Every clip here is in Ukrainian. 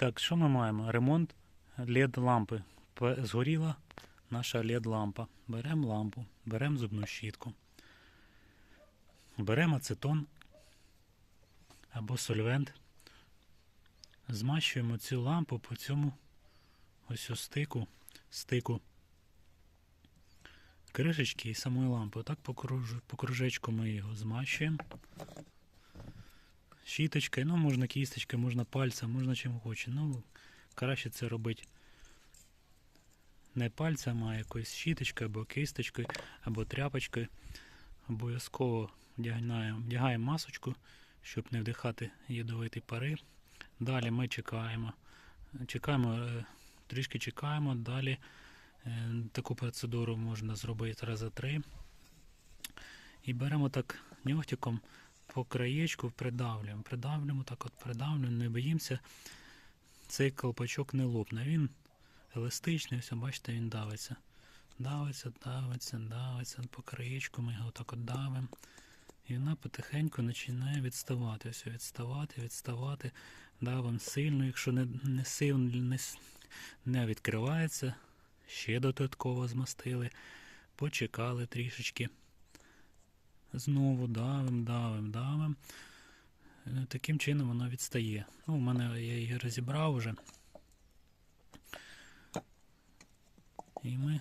Так, що ми маємо? Ремонт LED лампи. Згоріла наша LED лампа. Беремо лампу, беремо зубну щітку. Беремо ацетон або сольвент. Змащуємо цю лампу по цьому ось стику, стику кришечки і самої лампи. Отак по кружечку ми його змащуємо. Щіточкою, ну можна кісточкою, можна пальцем, можна чим хоче. Ну, краще це робити не пальцем, а якоюсь щіточкою або кисточкою, або тряпочкою. Обов'язково вдягаємо, масочку, щоб не вдихати ядовиті пари. Далі ми чекаємо. Чекаємо, е, трішки чекаємо. Далі е, таку процедуру можна зробити рази три. І беремо так нігтиком по краєчку, придавлюємо. Придавлюємо, так от придавлюємо, не боїмося. Цей колпачок не лопне. Він еластичний, все, бачите, він давиться. Давиться, давиться, давиться. По краєчку ми його так от давимо. І вона потихеньку починає відставати. Ось відставати, відставати. Давимо сильно, якщо не, не сильно не, не відкривається, ще додатково змастили, почекали трішечки. Знову давим, давим, давим. Е, Таким чином воно відстає. Ну, у мене я її розібрав вже. І ми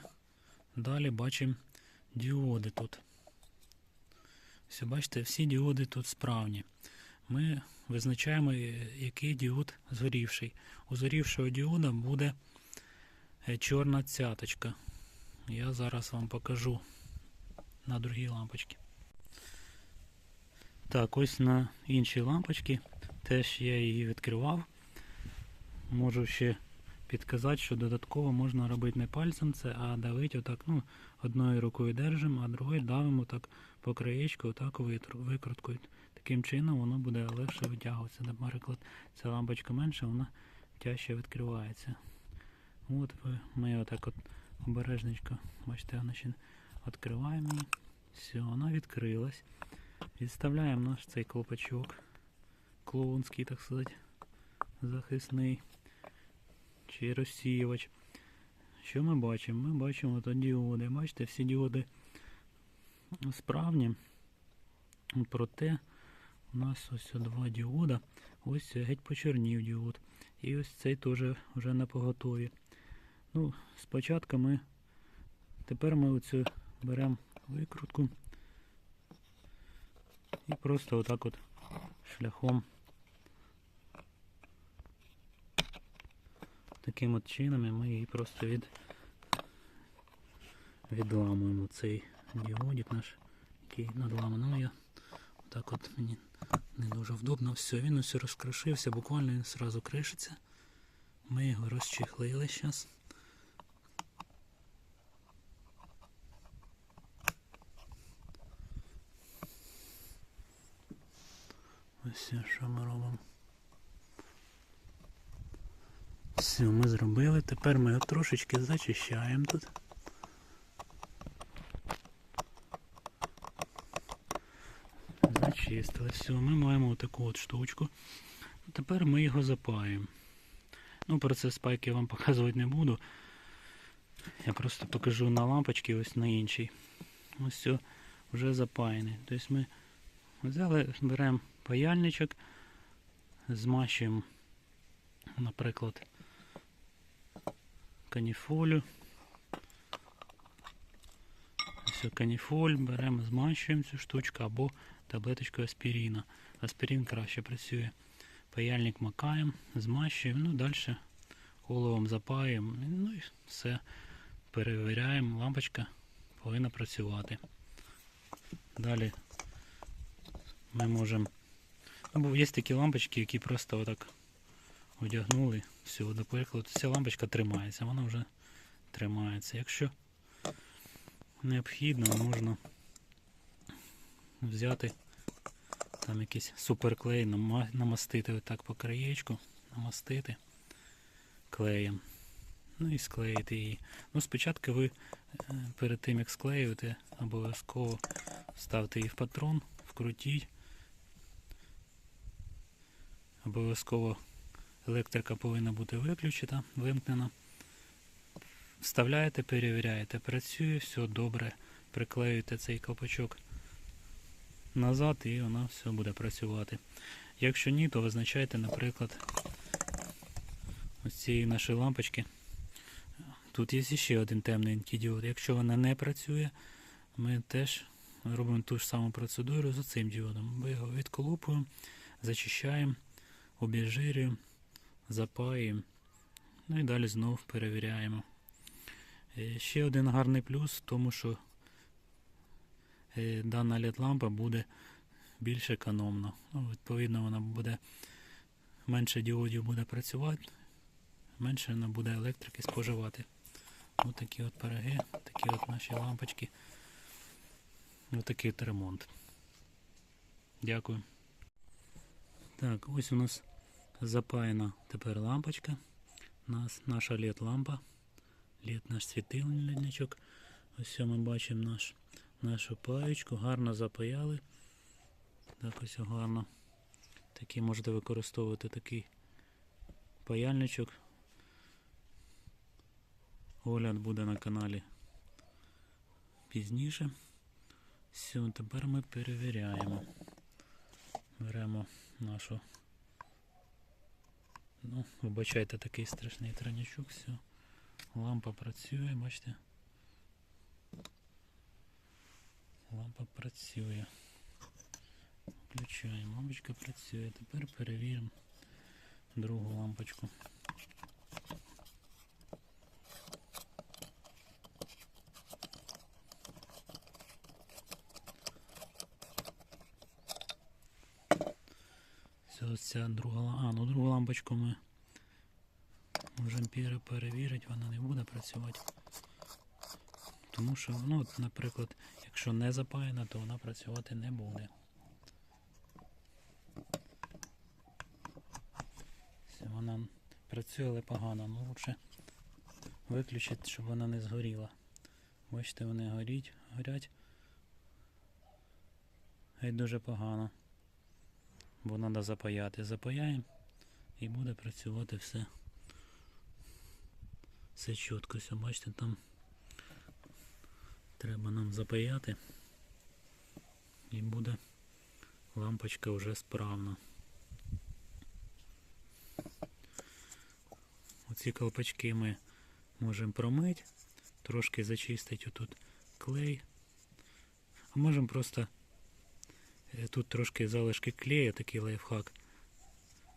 далі бачимо діоди тут. Все, бачите, всі діоди тут справні. Ми визначаємо, е, який діод згорівший. У згорівшого діода буде е, чорна цяточка. Я зараз вам покажу на другій лампочці. Так, ось на іншій лампочці теж я її відкривав. Можу ще підказати, що додатково можна робити не пальцем це, а давити отак, ну, одною рукою держимо, а другою давимо так по краєчку, отак викруткою. Таким чином воно буде легше витягуватися. Наприклад, ця лампочка менша, вона тяжче відкривається. От ми отак от обережненько, бачите, вона ще відкриваємо. Все, вона відкрилась. Відставляємо наш цей колпачок. Клоунський, так сказати, захисний чи розсіювач. Що ми бачимо? Ми бачимо тут діоди. Бачите, всі діоди справні. Проте у нас ось два діода. Ось геть почернів діод. І ось цей теж вже на поготові. Ну, спочатку ми. Тепер ми оцю беремо викрутку і просто отак от шляхом таким от чином ми її просто від відламуємо цей діодик наш, який надламаний. Я отак от мені не дуже вдобно. Все, він ось розкрошився, буквально він одразу кришиться. Ми його розчехлили зараз. Ось що ми робимо. Все, ми зробили. Тепер ми його трошечки зачищаємо тут. Зачистили. Все, ми маємо таку от штучку. Тепер ми його запаємо. Ну, процес спайки я вам показувати не буду. Я просто покажу на лампочці, ось на іншій. Ось все вже запаяне. Тобто ми взяли, беремо паяльничок, змащуємо, наприклад, каніфолю. Все, каніфоль, беремо, змащуємо цю штучку або таблеточку аспіріна. Аспірин краще працює. Паяльник макаємо, змащуємо, ну далі головом запаємо, ну і все. Перевіряємо, лампочка повинна працювати. Далі ми можемо. Або є такі лампочки, які просто отак одягнули. Все, до прикладу, ця лампочка тримається, вона вже тримається. Якщо необхідно, можна взяти там якийсь суперклей, намастити отак по краєчку, намастити клеєм. Ну і склеїти її. Ну, спочатку ви е, перед тим як склеюєте, обов'язково ставте її в патрон, вкрутіть. Обов'язково електрика повинна бути виключена, вимкнена. Вставляєте, перевіряєте, працює, все добре. Приклеюєте цей колпачок назад і вона все буде працювати. Якщо ні, то визначайте, наприклад, ось цієї нашої лампочки. Тут є ще один темненький діод. Якщо вона не працює, ми теж робимо ту ж саму процедуру з цим діодом. Ми його відколупуємо, зачищаємо, обіжирюємо, запаюємо. Ну і далі знову перевіряємо. Е, Ще один гарний плюс в тому, що е, дана LED-лампа буде більш економна. Ну, відповідно, вона буде менше діодів буде працювати, менше вона буде електрики споживати. Ось такі от пироги, такі от наші лампочки. Ось такий от ремонт. Дякую. Так, ось у нас запаяна тепер лампочка. Нас, наша LED лампа. LED наш світильничок. Ось ми бачимо наш, нашу паєчку. Гарно запаяли. Так ось гарно. Такий можете використовувати такий паяльничок. Огляд буде на каналі пізніше. Все, тепер ми перевіряємо. Беремо нашу. Ну, вибачайте такий страшний транячок, все. Лампа працює, бачите. Лампа працює. Включаємо. Лампочка працює. Тепер перевіримо другу лампочку. Все, ось ця друга А, ну другу лампочку ми можемо перевірити, вона не буде працювати. Тому що, ну, наприклад, якщо не запаяна, то вона працювати не буде. Вона працює, але погано. Ну лучше виключити, щоб вона не згоріла. Бачите, вони горіть, горять. Геть дуже погано. Бо треба запаяти. Запаяємо і буде працювати все. Все чітко. Все, бачите, там треба нам запаяти. І буде лампочка вже справна. Оці колпачки ми можемо промити, трошки зачистити отут клей. А можемо просто тут трошки залишки клею, такий лайфхак.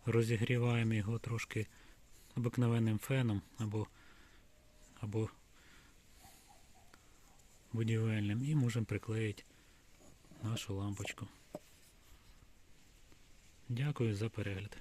Розігріваємо його трошки обикновенним феном або, або будівельним і можемо приклеїти нашу лампочку. Дякую за перегляд.